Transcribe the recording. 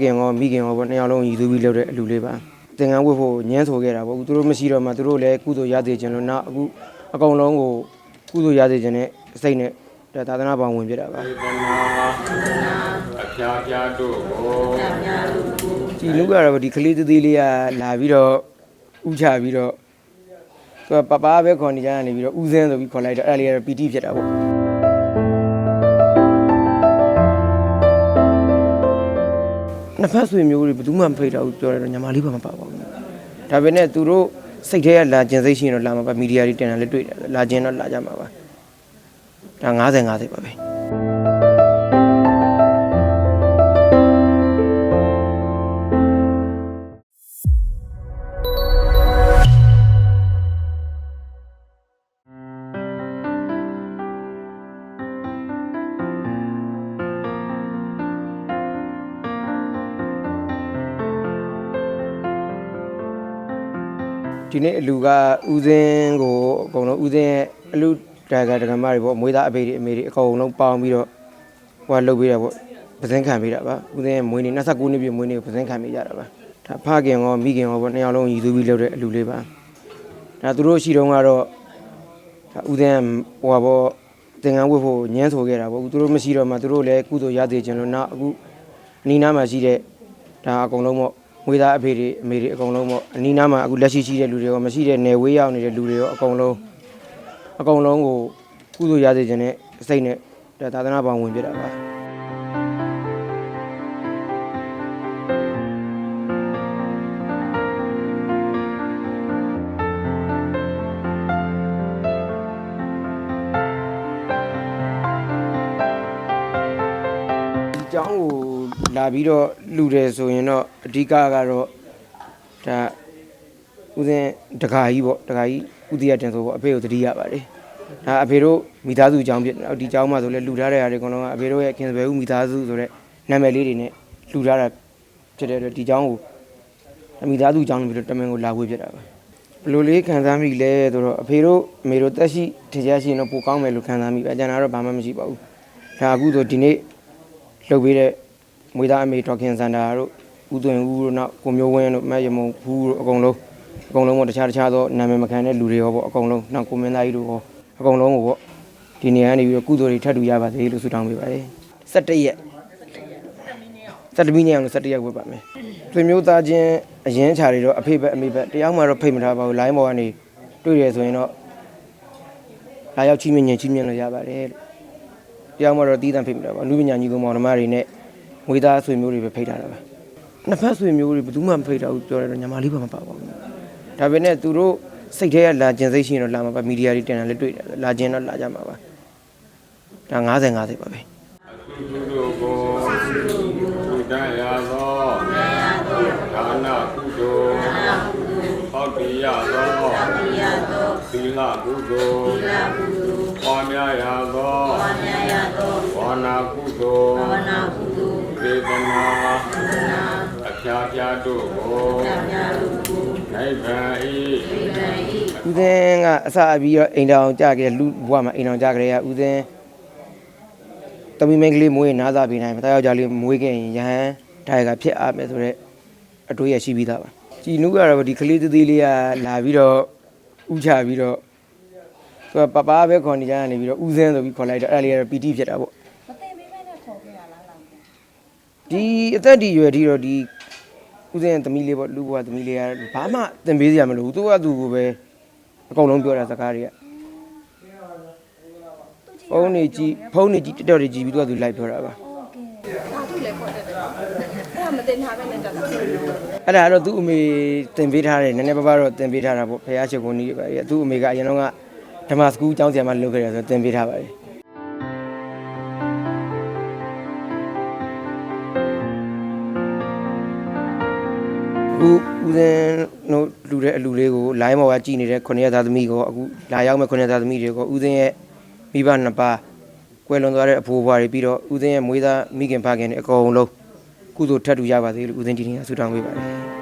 ခင်ရောမိခင်ရောပေါ့နှစ်ယောက်လုံးရည်သူပြီးလုပ်တဲ့အလူလေးပါသင်္ကန်းဝတ်ဖို့ညှင်းဆိုခဲ့တာပေါ့အခုသူတို့မရှိတော့မှသူတို့လည်းကုသိုလ်ရသေးခြင်းလို့နောက်အခုအကောင်လုံးကိုကုသိုလ်ရသေးခြင်းနဲ့စိတ်နဲ့ဒါသာသနာ့ဘောင်ဝင်ပြတာပါေတနာအဖျားဖျားတို့ကိုကြည်လူကတော့ဒီကလေးသေးသေးလေးကလာပြီးတော့ဥချပြီးတော့သူကပပပဲခေါ်နေကြတာနေပြီးတော့ဥစင်းဆိုပြီးခေါ်လိုက်တော့အဲ့ဒါလေးကတော့ပီတိဖြစ်တာပေါ့ နှစ်ဖက်ဆွေမျိုးတွေဘယ်သူမှမဖိတ်တော့ဘူးပြောတယ်တော့ညီမလေးဘာမှမပါပါဘူးဒါပေမဲ့သူတို့စိတ်ထဲကလာကျင်စိတ်ရှိရင်တော့လာမှာပါမီဒီယာတွေတင်တာလည်းတွေ့တယ်လာကျင်တော့လာကြမှာပါဒါ90 50ပါပဲ ဒီနေ့အလူကဥစင်းကိုအကုန်လုံးဥစင်းရဲ့အလူဒရာဂဒကမတွေပေါ့မွေးသားအဖေတွေအမေတွေအကုန်လုံးပေါင်းပြီးတော့ဟိုကလုပ်ပေးတာပေါ့ပစင်းခံပေးတာပါဥစင်းရဲ့မွေးနေ29နှစ်ပြည့်မွေးနေကိုပစင်းခံပေးကြတာပါဒါဖခင်ရောမိခင်ရောပေါ့နှစ်ယောက်လုံးရည်သူပြီးလုပ်တဲ့အလူလေးပါဒါသူတို့ရှိတုန်းကတော့ဒါဥစင်းကဟိုပါပေါ့သင်္ကန်းဝတ်ဖို့ညှင်းဆိုခဲ့တာပေါ့အခုသူတို့မရှိတော့မှသူတို့လည်းကုသိုလ်ရသေးခြင်းလို့နောက်အခုအနီးနားမှာရှိတဲ့ဒါအကုန်လုံးပေါ့ ငွေသားအဖေတွေအမေတွေအကုန်လုံးပေါ့အနီးနားမှာအခုလက်ရှိရှိတဲ့လူတွေရောမရှိတဲ့နယ်ဝေးရောက်နေတဲ့လူတွေရောအကုန်လုံးအကုန်လုံးကိုကုသိုလ်ရစေခြင်းနဲ့စိတ်နဲ့ဒါသာသနာ့ဘောင်ဝင်ပြတာပါ လာပြီးတော့လူတယ်ဆိုရင်တော့အဓိကကတော့ဒါဦးစင်းတခါကြီးပေါ့တခါကြီးဥတီရတင်ဆိုပေါ့အဖေကိုတတိရပါတယ်ဒါအဖေတို့မိသားစုအကြောင်းဖြစ်တယ်ဒီအကြောင်းမှဆိုလဲလူထားတဲ့ဟာတွေအကုန်လုံးကအဖေတို့ရဲ့ခင်စပယ်ဦးမိသားစုဆိုတဲ့နာမည်လေးတွေနဲ့လူထားတာဖြစ်တဲ့အတွက်ဒီအကြောင်းကိုမိသားစုအကြောင်းလို့ပြီးတော့တမန်ကိုလာဝေးဖြစ်တာပါဘယ်လိုလေးခံစားမိလဲဆိုတော့အဖေတို့အမေတို့တက်ရှိထင်ရှားရှိရင်တော့ပိုကောင်းမယ်လို့ခံစားမိပဲအကျန်တာတော့ဘာမှမရှိပါဘူးဒါအခုဆိုဒီနေ့လှုပ်ပေးတဲ့ မွေသားအမေဒေါက်ခင်စန္ဒာတို့ဦးသွင်ဦးတို့နောက်ကိုမျိုးဝင်းတို့မတ်ရမုံဘူးတို့အကုန်လုံးအကုန်လုံးပေါ့တခြားတခြားသောနာမည်မခံတဲ့လူတွေရောပေါ့အကုန်လုံးနောက်ကိုမင်းသားကြီးတို့ရောအကုန်လုံးကိုပေါ့ဒီနေရာကနေပြီးတော့ကုသိုလ်တွေထပ်တူရပါစေလို့ဆုတောင်းပေးပါတယ်17ရက်17မိနစ်အောင်လို့17ရက်ဝတ်ပါမယ်သွေမျိုးသားချင်းအရင်ခြာတွေတော့အဖေဘက်အမေဘက်တရားမှတော့ဖိတ်မထားပါဘူး line ပေါ်ကနေတွေ့ရဆိုရင်တော့လာရောက်ချီးမြှင့်ရင်ချီးမြှင့်လို့ရပါတယ်လို့တရားမှတော့တီးတန့်ဖိတ်မိတာပါလူပညာညီကောင်မောင်နှမတွေနဲ့ ငွေသားဆွေမျိုးတွေပဲဖိတ်ထားတာပါနှစ်ဖက်ဆွေမျိုးတွေဘယ်သူမှမဖိတ်တာဘူးပြောတယ်တော့ညီမလေးဘာမှမပါပါဘူးဒါပေမဲ့သူတို့စိတ်ထဲကလာကျင်စိတ်ရှိရင်တော့လာမှာပါမီဒီယာတွေတင်တာလည်းတွေ့တယ်လာကျင်တော့လာကြမှာပါဒါ90 50ပါပဲသူတို့ကိုသူတန်ရသောဒါနကုသိုလ်ဟောတိယသောသီလကုသိုလ်ပွားများရသောဝါနာကုသိုလ် ဒေသနာအဖျားဖျားတို့ကိုနိဗ္ဗာန်ဤဦးစင်းကအစအပြီးတော့အိမ်တောင်ကြခဲ့လူဘွားမှာအိမ်တောင်ကြခဲ့ရဦးစင်းတမီမင်းကလေးမွေးနားသားပေးနိုင်မသားယောက်ျားလေးမွေးခဲ့ရင်ရဟန်းဒါရကဖြစ်အားမယ်ဆိုတော့အတွေးရရှိပြီးသားပါကြည်နုကတော့ဒီကလေးသေးသေးလေးကလာပြီးတော့ဥချပြီးတော့သူကပပပဲခေါ်နေကြတာနေပြီးတော့ဦးစင်းဆိုပြီးခေါ်လိုက်တော့အဲ့ဒါလေးကတော့ပီတိဖြစ်တာပေါ့မသိပေးမဲနဲ့ခေါ်ခဲ့ရလားလား ဒီအသက်ဒီရွယ်ဒီတော့ဒီဦးစင်းရဲ့သမီးလေးပေါ့လူဘွားသမီးလေးကဘာမှသင်ပေးစရာမလိုဘူးသူကသူကိုပဲအကုန်လုံးပြောတာစကားတွေကဖုန်းနေကြည့်ဖုန်းနေကြည့်တက်တော်တွေကြည့်ပြီးတော့သူလိုက်ပြောတာပါဟုတ်ကဲ့အာသူလည်းခေါ်တယ်တယ်အဲ့ဒါမတင်ထားပဲနဲ့တက်တာအဲ့ဒါကတော့သူ့အမေတင်ပေးထားတယ်နည်းနည်းပါးပါးတော့တင်ပေးထားတာပေါ့ဖះချက်ကုန်ကြီးပဲသူ့အမေကအရင်တော့ကဓမ္မစကူးကျောင်းဆရာမလုပ်ခဲ့တယ်ဆိုတော့တင်ပေးထားပါတယ် ဦးဦးစင်းတို့လူတဲ့အလူလေးကို line ပေါ်ကကြည်နေတဲ့ခုနှစ်ရက်သားသမီးကိုအခုလာရောက်မဲ့ခုနှစ်ရက်သားသမီးတွေကိုဦးစင်းရဲ့မိဘနှစ်ပါးကွယ်လွန်သွားတဲ့အဖိုးဘွားတွေပြီးတော့ဦးစင်းရဲ့မွေးသားမိခင်ဖခင်တွေအကုန်လုံးကုသိုလ်ထပ်တူရပါစေလို့ဦးစင်းဒီနေ့ကဆုတောင်းပေးပါတယ်